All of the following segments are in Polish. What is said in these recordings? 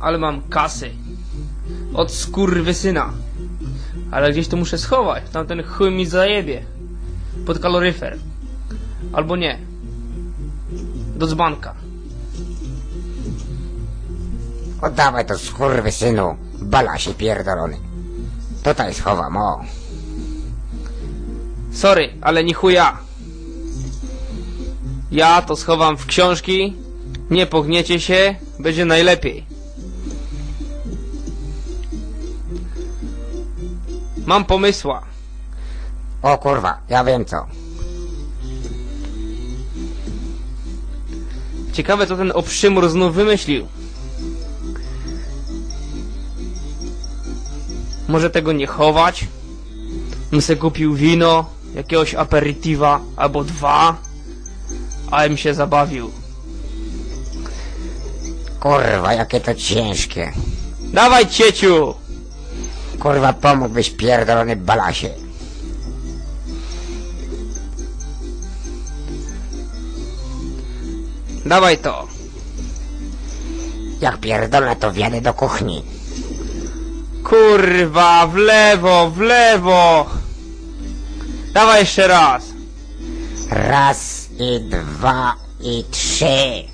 Ale mam kasy. Od skurwysyna. Ale gdzieś to muszę schować. Tamten chuj mi zajebie. Pod kaloryfer. Albo nie. Do dzbanka. Oddawaj to skurwysynu, balasie pierdolony. Tutaj schowam, o. Sorry, ale nie chuja. Ja to schowam w książki. Nie pogniecie się, będzie najlepiej. Mam pomysła. O kurwa, ja wiem co. Ciekawe co ten obszymur znów wymyślił. Może tego nie chować? Bym kupił wino, jakiegoś aperitiwa albo dwa, a bym się zabawił. Kurwa, jakie to ciężkie. Dawaj cieciu! Kurwa, pomógłbyś pierdolony balasie. Dawaj to! Jak pierdolę, to wjadę do kuchni. Kurwa, w lewo, w lewo! Dawaj jeszcze raz! Raz i dwa i trzy.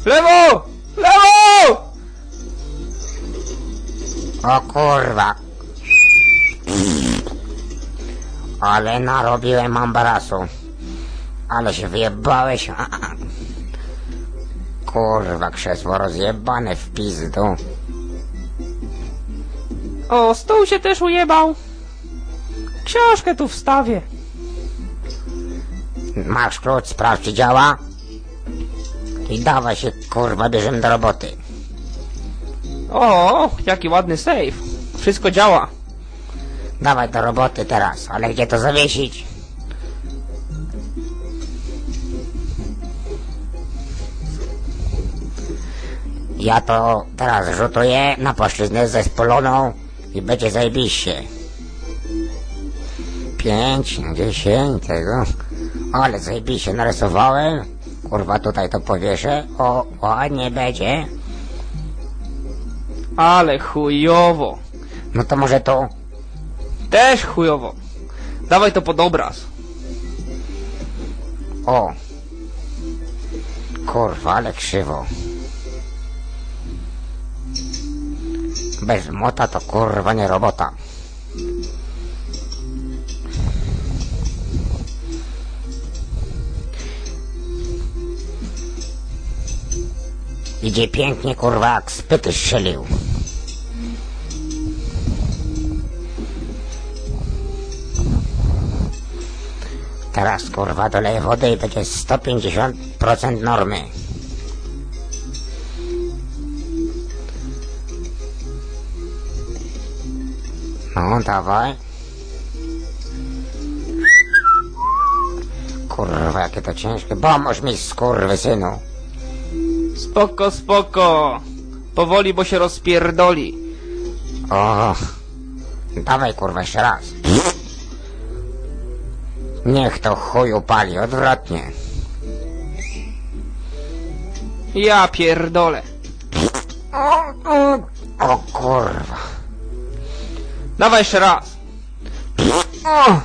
W lewo! W lewo! O kurwa. Ale narobiłem ambarasu. Ale się wyjebałeś. Kurwa, krzesło rozjebane w pizdu. O, stół się też ujebał. Książkę tu wstawię. Masz klucz, sprawdź czy działa. I dawaj się, kurwa, bierzemy do roboty. O, jaki ładny save. Wszystko działa. Dawaj do roboty teraz, ale gdzie to zawiesić? Ja to teraz rzutuję na płaszczyznę ze spoloną i będzie zajebiście. Pięć, dziesięć tego. Ale zajebiście narysowałem. Kurwa, tutaj to powieszę. O, ładnie będzie. Ale chujowo. No to może tu. Też chujowo. Dawaj to pod obraz. O! Kurwa, ale krzywo. Bez mota to kurwa nie robota. Idzie pięknie kurwa jak spyty strzelił. Teraz kurwa doleję wody i będzie 150% normy. No, dawaj. Kurwa, jakie to ciężkie. Pomóż mi, skurwysynu. Spoko, spoko. Powoli, bo się rozpierdoli. O, dawaj kurwa jeszcze raz. Niech to chuj upali, odwrotnie. Ja pierdolę. O, o, o kurwa. Dawaj jeszcze raz. O.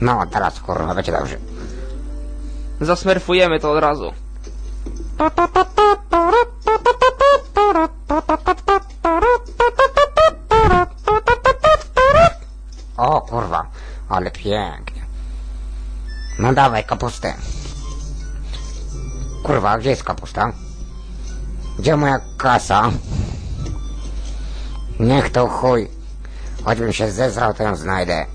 No, teraz kurwa będzie dobrze. Zasmerfujemy to od razu. O kurwa, ale pięknie. No dawaj kapustę. Kurwa, gdzie jest kapusta? Gdzie moja kasa? Niech to chuj. Choćbym się zesrał, to ją znajdę.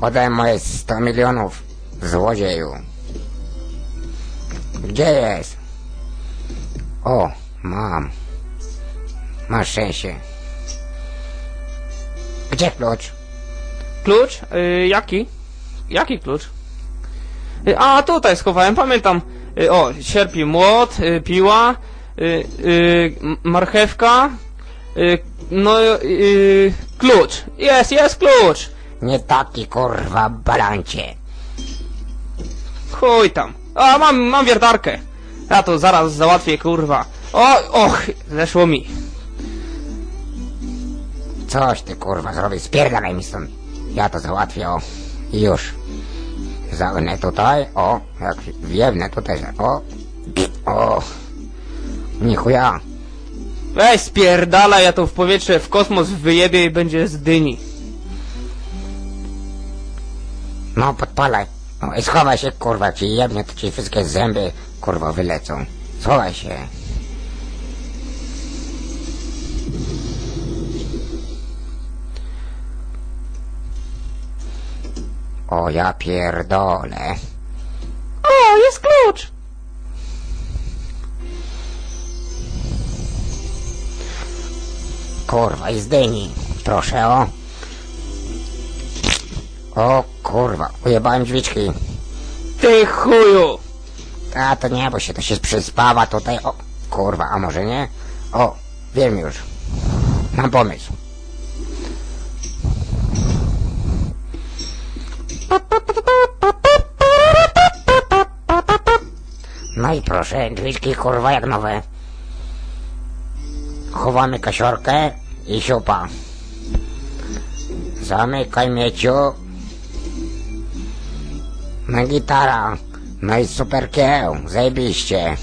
Oddaj moje 100 milionów, złodzieju. Gdzie jest? O, mam. Masz szczęście. Gdzie klucz? Klucz? Y, jaki? Jaki klucz? Y, a, tutaj schowałem, pamiętam. Y, o, sierp i młot, y, piła, y, y, marchewka, no, klucz. Jest, jest klucz! Nie taki kurwa balancie. Chuj tam. A, mam, mam wiertarkę. Ja to zaraz załatwię, kurwa. O, och, zeszło mi. Coś ty kurwa zrobisz, spierdalaj mi stąd. Ja to załatwię, o. I już. Zagnę tutaj, o. Jak wiewnę tutaj, że- o. O. Nichuja. Weź spierdala, ja to w powietrze, w kosmos wyjebie i będzie z dyni. No, podpalaj. No i schowaj się, kurwa, ci jebnie, to ci wszystkie zęby, kurwa, wylecą. Schowaj się. O, ja pierdolę. O, jest klucz! Kurwa, i zdyni. Proszę, o. O, kurwa, ujebałem drzwiczki. Ty chuju! A to nie, bo się to się przyspawa tutaj. O, kurwa, a może nie? O, wiem już. Mam pomysł. No i proszę, drzwiczki kurwa jak nowe. Chowamy kasiorkę i siupa. Zamykaj mieciu. I gitara. No i super kieł, zajebiście.